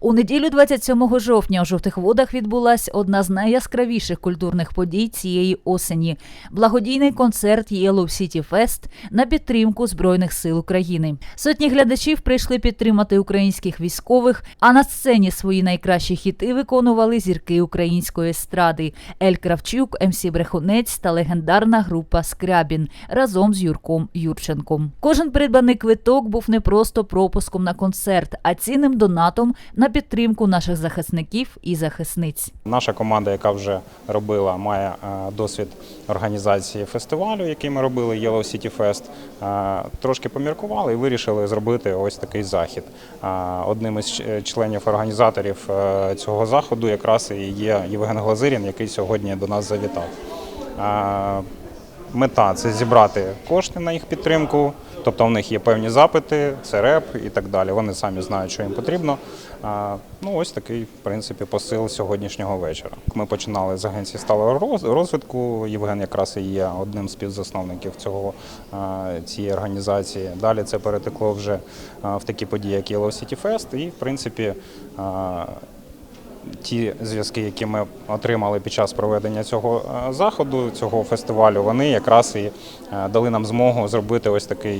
У неділю 27 жовтня у жовтих водах відбулась одна з найяскравіших культурних подій цієї осені благодійний концерт Yellow City Fest на підтримку Збройних сил України. Сотні глядачів прийшли підтримати українських військових, а на сцені свої найкращі хіти виконували зірки української естради Ель Кравчук, МС Брехунець та легендарна група Скрябін разом з Юрком Юрченком. Кожен придбаний квиток був не просто пропуском на концерт, а цінним донатом на підтримку наших захисників і захисниць. Наша команда, яка вже робила, має е, досвід організації фестивалю, який ми робили Yellow City Fest. Е, Трошки поміркували і вирішили зробити ось такий захід. Е, Одним із членів організаторів цього заходу якраз і є Євген Глазирін, який сьогодні до нас завітав. Мета це зібрати кошти на їх підтримку. Тобто в них є певні запити, це реп і так далі. Вони самі знають, що їм потрібно. Ну ось такий, в принципі, посил сьогоднішнього вечора. Ми починали з агенції сталого роз- розвитку. Євген якраз і є одним з співзасновників цього цієї організації. Далі це перетекло вже в такі події, як Yellow City Fest. І в принципі. Ті зв'язки, які ми отримали під час проведення цього е, заходу, цього фестивалю, вони якраз і е, дали нам змогу зробити ось такий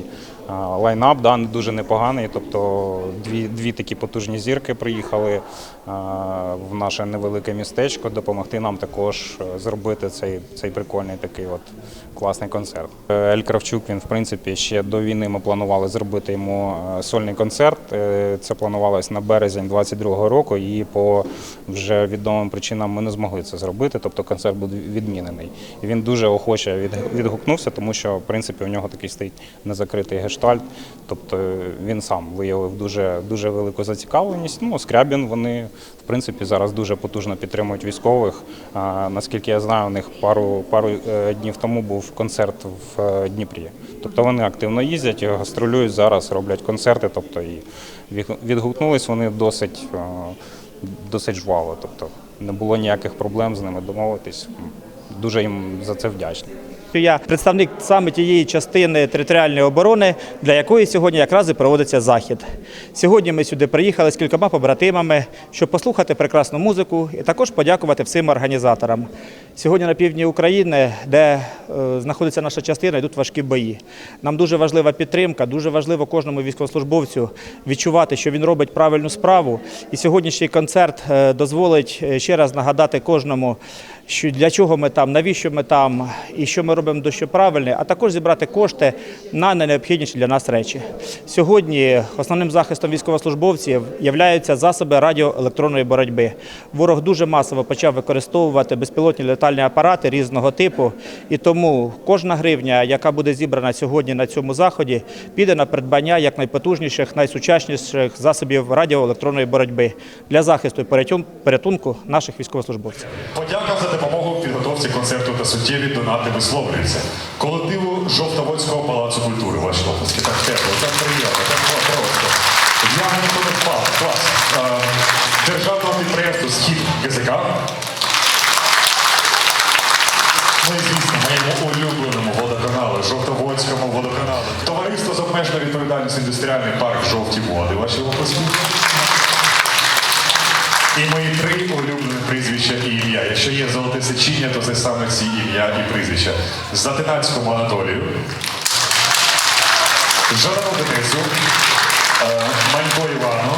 е, лайнап, да, дуже непоганий. Тобто дві, дві такі потужні зірки приїхали в наше невелике містечко, допомогти нам також е, зробити цей, цей прикольний такий от класний концерт. Е, Ель Кравчук, він в принципі ще до війни ми планували зробити йому е, сольний концерт. Е, Це планувалось на березень 22-го року, і по вже відомим причинам ми не змогли це зробити. Тобто концерт був відмінений. І він дуже охоче відгукнувся, тому що в принципі у нього такий стоїть незакритий гештальт. Тобто е, він сам виявив дуже дуже велику зацікавленість. Ну, Скрябін вони в принципі зараз дуже потужно підтримують військових. Наскільки я знаю, у них пару пару е, днів тому був концерт в е, Дніпрі. Тобто вони активно їздять, і гастролюють зараз, роблять концерти. Тобто і відгукнулись вони досить, е, досить жваво. Тобто не було ніяких проблем з ними домовитись. Дуже їм за це вдячний. Я представник саме тієї частини територіальної оборони, для якої сьогодні якраз і проводиться захід. Сьогодні ми сюди приїхали з кількома побратимами, щоб послухати прекрасну музику і також подякувати всім організаторам. Сьогодні на півдні України, де е, знаходиться наша частина, йдуть важкі бої. Нам дуже важлива підтримка, дуже важливо кожному військовослужбовцю відчувати, що він робить правильну справу. І сьогоднішній концерт е, дозволить е, ще раз нагадати кожному, що для чого ми там, навіщо ми там і що ми робимо дещо правильне, а також зібрати кошти на найнеобхідніші для нас речі. Сьогодні основним захистом військовослужбовців являються засоби радіоелектронної боротьби. Ворог дуже масово почав використовувати безпілотні летальні апарати різного типу, і тому кожна гривня, яка буде зібрана сьогодні на цьому заході, піде на придбання якнайпотужніших, найсучасніших засобів радіоелектронної боротьби для захисту і порятунку наших військовослужбовців. Подяка за допомогу в підготовці концерту та суттєві донати висловлюється. Колективу Жовтоводського палацу культури. Ваші оплески. Так тепло, так приємно, так просто. Я не. Клас. Е, Державного підприємства Схід ГЗК. Ну і звісно, моєму улюбленому водоканалу, Жовтоводському водоканалу. Товариство з обмеженою відповідальністю індустріальний парк Жовті води. Ваші оплески. І мої три улюблені прізвища і ім'я. Якщо золоте сечіння, то це саме ці ім'я і прізвища. Затинацькому Анатолію, Жорану Денису, е, Манько Івану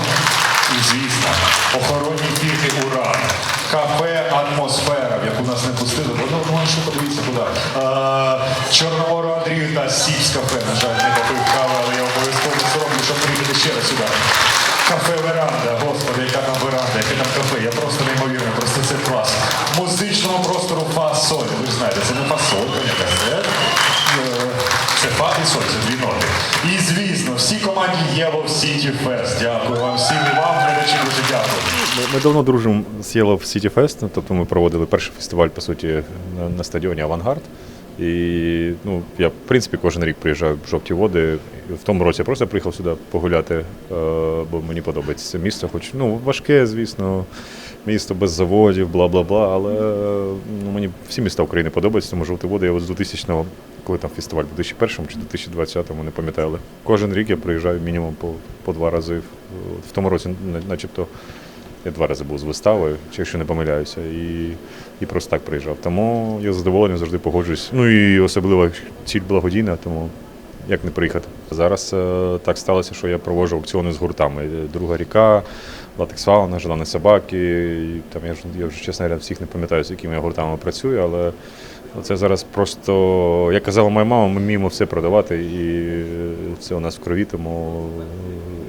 і, звісно, охоронні фірмі Уран. Кафе Атмосфера, в яку нас не пустили, бо ну, ну що подивіться куди. Е, Чорномору Андрію та Сіпс кафе, на жаль, не попив кави, але я обов'язково зроблю, щоб приїхати ще раз сюди. Кафе Веранда, господи, яка там веранда, яке там кафе, я просто неймовірно, просто це клас. В музичному простору фасоль. Ви ж знаєте, це не фасолька, не. Е, Це фа і соль, це дві ноти. І звісно, всій команді Yellow City Fest. Дякую вам всім і вам, глядачі, дуже дякую. Ми, давно дружимо з Yellow City Fest, тобто ми проводили перший фестиваль, по суті, на стадіоні Авангард. І ну, я, в принципі, кожен рік приїжджаю в жовті води. В тому році я просто приїхав сюди погуляти, е, бо мені подобається це місто. Хоч ну, важке, звісно, місто без заводів, бла бла бла. Але ну, мені всі міста України подобаються, тому жовті води. Я от з 2000-го, коли там фестиваль, в 2001 чи 2020-му, не пам'ятаю. але Кожен рік я приїжджаю мінімум по, по два рази. В тому році, начебто, Я два рази був з виставою, якщо не помиляюся, і, і просто так приїжджав. Тому я з задоволенням завжди погоджуюсь. Ну і особливо ціль благодійна, тому як не приїхати. Зараз е, так сталося, що я проводжу аукціони з гуртами. Друга ріка, латекс фауна, желані собаки. І, там, я, ж, я вже, чесно говоря, всіх не пам'ятаю, з якими я гуртами працюю, але це зараз просто, як казала моя мама, ми вміємо все продавати, і це у нас в крові, тому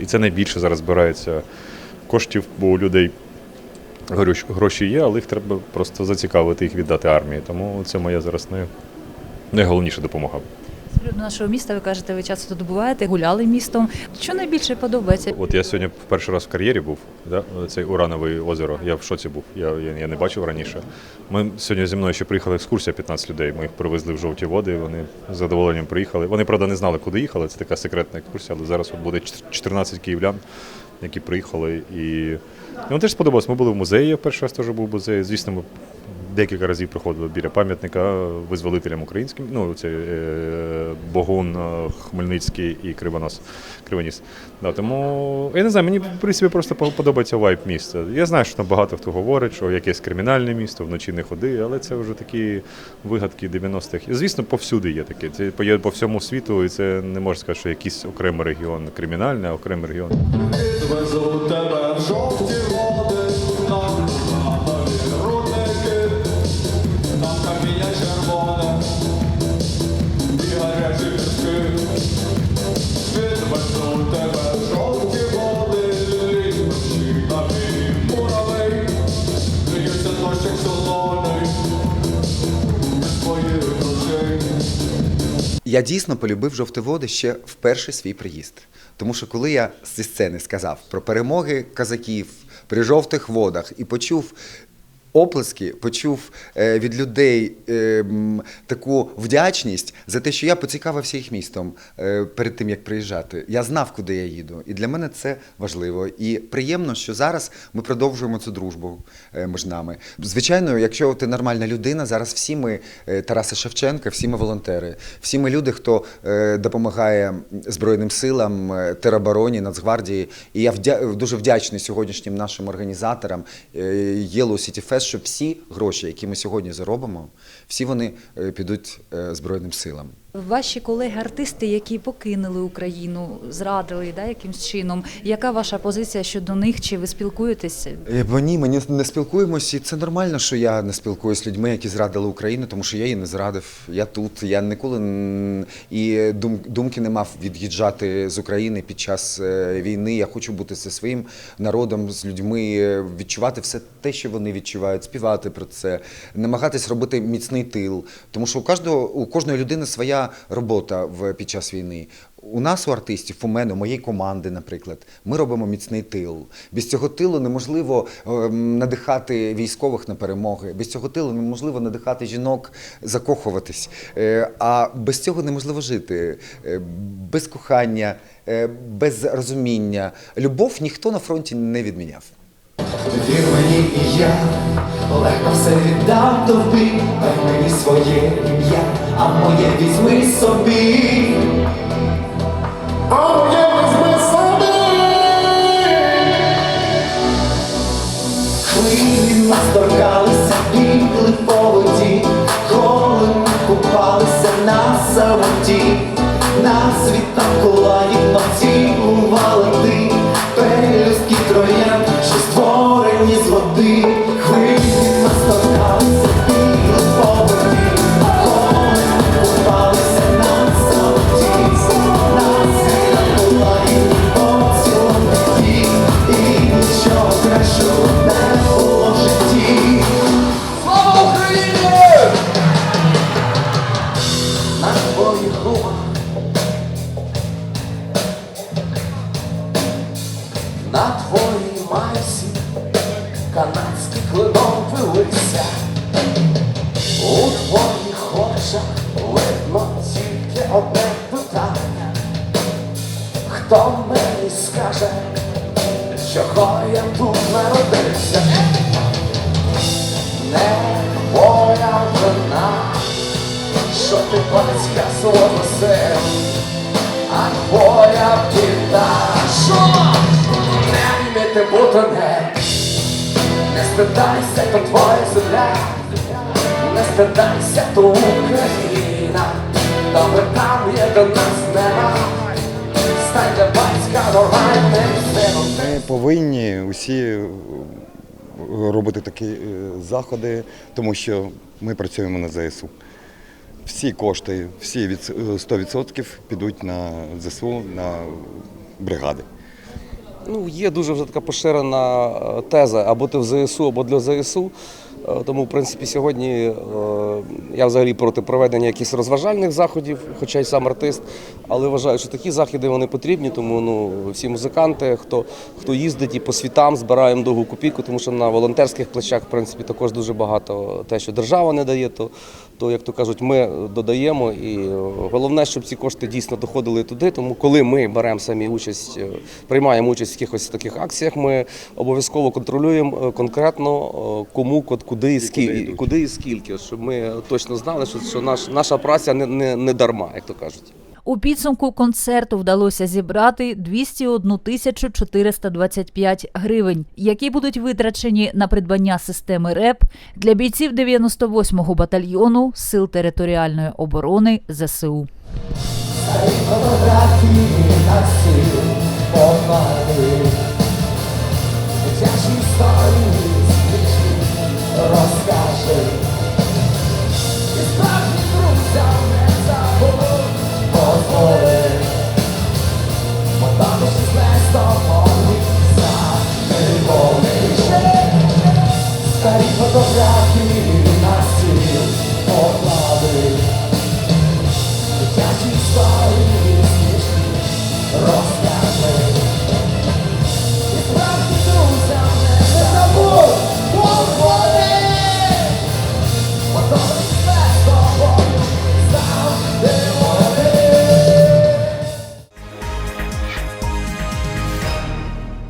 і це найбільше зараз збирається коштів, бо у людей гроші- є, але їх треба просто зацікавити, їх віддати армії. Тому це моя зараз най- найголовніша допомога. Приводу нашого міста, ви кажете, ви часто тут буваєте, гуляли містом. Що найбільше подобається? От я сьогодні перший раз в кар'єрі був, да? цей Уранове озеро. Я в шоці був, я, я, я не бачив раніше. Ми сьогодні зі мною ще приїхала екскурсія 15 людей. Ми їх привезли в жовті води. Вони з задоволенням приїхали. Вони, правда, не знали, куди їхали. Це така секретна екскурсія, але зараз от буде 14 київлян, які приїхали. І ну, теж сподобалось. Ми були в музеї. Я перший раз теж був в музеї. Звісно, ми декілька разів приходили біля пам'ятника визволителям українським. Ну, це е, Богун, е, Хмельницький і Кривонос, Кривоніс. Да, тому я не знаю, мені в принципі просто по- подобається вайб міста. Я знаю, що там багато хто говорить, що якесь кримінальне місто, вночі не ходи, але це вже такі вигадки 90-х. І, звісно, повсюди є таке. Це є по всьому світу, і це не можна сказати, що якийсь окремий регіон кримінальний, а окремий регіон. Я дійсно полюбив жовті води ще в перший свій приїзд. Тому що коли я зі сцени сказав про перемоги казаків при жовтих водах і почув оплески, почув е, від людей е, таку вдячність за те, що я поцікавився їх містом е, перед тим, як приїжджати. Я знав, куди я їду. І для мене це важливо. І приємно, що зараз ми продовжуємо цю дружбу між нами. Звичайно, якщо ти нормальна людина, зараз всі ми Тараса Шевченка, всі ми волонтери, всі ми люди, хто допомагає Збройним силам, теробороні, Нацгвардії. І я дуже вдячний сьогоднішнім нашим організаторам е, Yellow City що всі гроші, які ми сьогодні заробимо, всі вони е, підуть е, Збройним силам. Ваші колеги-артисти, які покинули Україну, зрадили да, якимсь чином. Яка ваша позиція щодо них? Чи ви спілкуєтеся? Е, Бо ні, ми не- спілкуємося, і це нормально, що я не спілкуюся з людьми, які зрадили Україну, тому що я її не зрадив. Я тут. Я ніколи і дум, думки не мав від'їжджати з України під час війни. Я хочу бути зі своїм народом, з людьми, відчувати все те, що вони відчувають, співати про це, намагатись робити міцний тил. Тому що у кожного у кожної людини своя робота в під час війни. У нас, у артистів, у мене, у моєї команди, наприклад, ми робимо міцний тил. Без цього тилу неможливо ем, надихати військових на перемоги. Без цього тилу неможливо надихати жінок закохуватись. Е, А без цього неможливо жити. Е, Без кохання, е, без розуміння. Любов ніхто на фронті не відміняв. Вір мені і я легко все віддам тобі, дай мені своє ім'я, а моє візьми собі. А моє візьми собі. Хвилі нас торкалися, бігли по воді, коли ми купалися на самоті, нас відтанкувала їх цілувала ти, стидайся, то твоя земля, не стидайся, то Україна, добре там є до нас нема, стань для батька нормальним сином. Ми повинні усі е, робити такі е, заходи, тому що ми працюємо на ЗСУ. Всі кошти, всі від е, 100% підуть на ЗСУ, на бригади. Ну, є дуже вже така поширена е, теза або ти в ЗСУ, або для ЗСУ. Е, Тому, в принципі, сьогодні е, я взагалі проти проведення якихось розважальних заходів, хоча й сам артист, але вважаю, що такі заходи вони потрібні, тому ну, всі музиканти, хто, хто їздить і по світам, збираємо довгу копійку, тому що на волонтерських плечах, в принципі, також дуже багато те, що держава не дає, то, то як то кажуть, ми додаємо. І е, головне, щоб ці кошти дійсно доходили туди. Тому коли ми беремо самі участь, приймаємо участь в якихось таких акціях, ми обов'язково контролюємо конкретно кому, код- куди і скільки, куди і скільки, щоб ми точно знали, що, що наш, наша праця не, не, не дарма, як то кажуть. У підсумку концерту вдалося зібрати 201 тисячу 425 гривень, які будуть витрачені на придбання системи РЕП для бійців 98-го батальйону Сил територіальної оборони ЗСУ. Фотографії на сил помади